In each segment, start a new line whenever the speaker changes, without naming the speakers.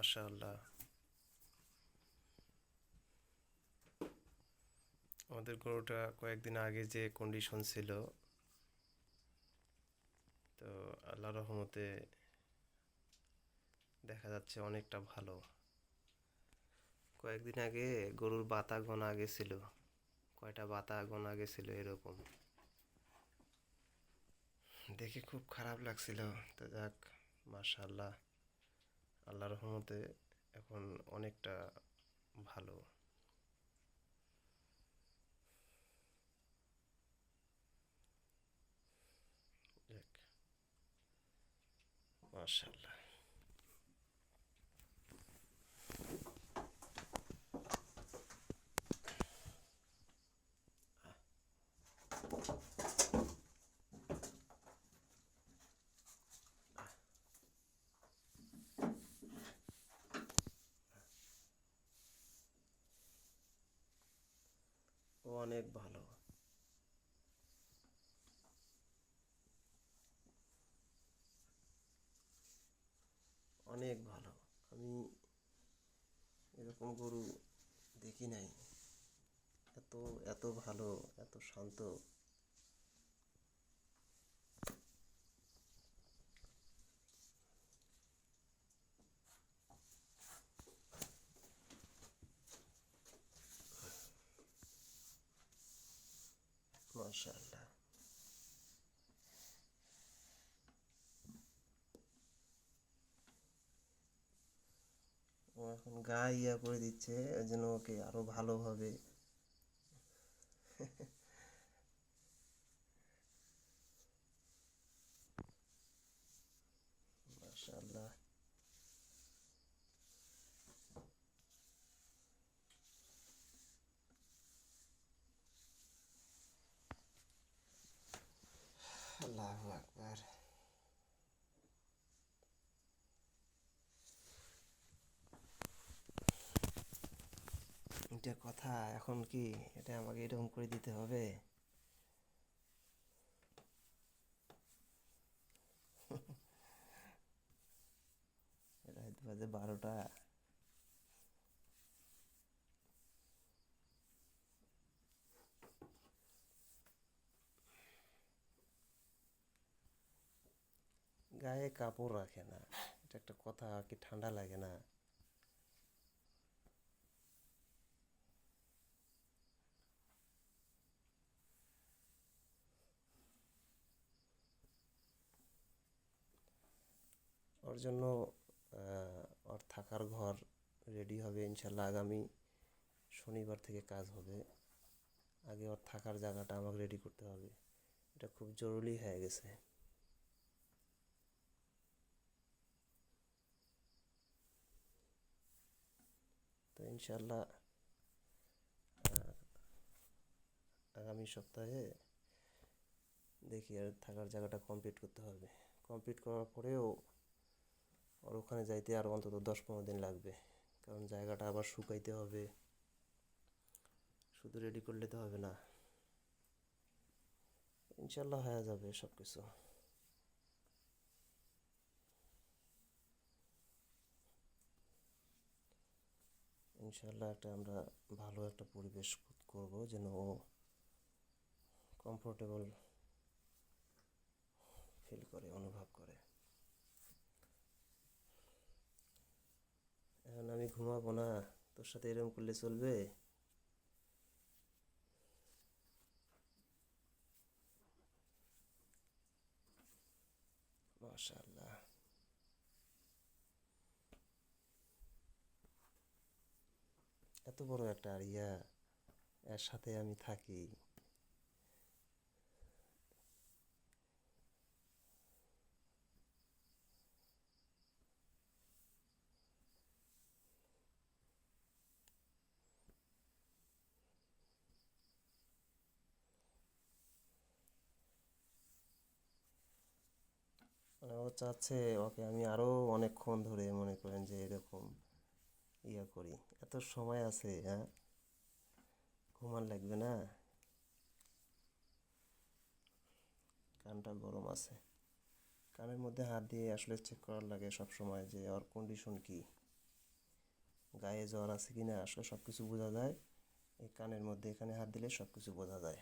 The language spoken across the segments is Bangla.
মাশাআল্লাহ। আমাদের গরুটা কয়েকদিন আগে যে কন্ডিশন ছিল, তো আল্লাহ রহমতে দেখা যাচ্ছে অনেকটা ভালো। কয়েকদিন আগে গরুর বাতা গোনা গেছিল কয়টা বাতা গোনা গেছিল এরকম। দেখে খুব খারাপ লাগছিল, তো যাক, মাশাআল্লাহ। আল্লাহ রহমতে এখন অনেকটা ভালো। যাক। অনেক ভালো। অনেক ভালো। আমি এরকম গরু দেখি নাই। এত এত ভালো এত শান্ত। মাশাআল্লাহ। ও এখন গা ইয়া করে দিচ্ছে যেন ওকে আরও ভালোভাবে। মাশাআল্লাহ আল্লাহু আকবার এটা কথা, এখন কি এটা আমাকে এরকম করে দিতে হবে? বাজে বারোটা। গায়ে কাপড় রাখে না, এটা একটা কথা কি ঠান্ডা লাগে না? ওর জন্য ওর থাকার ঘর রেডি হবে ইনশাল্লাহ আগামী শনিবার থেকে কাজ হবে। আগে ওর থাকার জায়গাটা আমাকে রেডি করতে হবে। এটা খুব জরুরি হয়ে গেছে। তো ইনশাল্লাহ আগামী সপ্তাহে দেখি আর থাকার জায়গাটা কমপ্লিট করতে হবে। কমপ্লিট করার পরেও আর ওখানে যাইতে আর অন্তত দশ পনেরো দিন লাগবে। কারণ জায়গাটা আবার শুকাইতে হবে। শুধু রেডি করলে তো হবে না। ইনশাল্লাহ হয়ে যাবে সব কিছু ইনশাল্লাহ একটা আমরা ভালো একটা পরিবেশ করব যেন ও কমফোর্টেবল ফিল করে, অনুভব করে এখন আমি ঘুমাবো না। তোর সাথে এরকম করলে চলবে? মাশাআল্লাহ। এত বড় একটা আরিয়া, এর সাথে আমি থাকি মানে ও চাচ্ছে ওকে আমি আরও অনেকক্ষণ ধরে মনে করেন যে এরকম ইয়া করি। এত সময় আছে হ্যাঁ? ঘুমান লাগবে না? কানটা গরম আছে। কানের মধ্যে হাত দিয়ে আসলে চেক করার লাগে সব সময় যে ওর কন্ডিশন কি। গায়ে জ্বর আছে কি না আসলে সব কিছু বোঝা যায়। এই কানের মধ্যে এখানে হাত দিলে সব কিছু বোঝা যায়।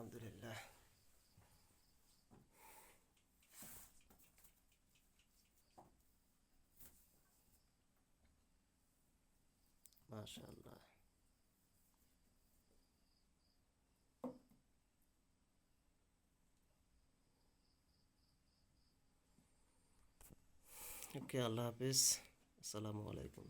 الحمد لله. ما شاء الله. أوكي الله بس السلام عليكم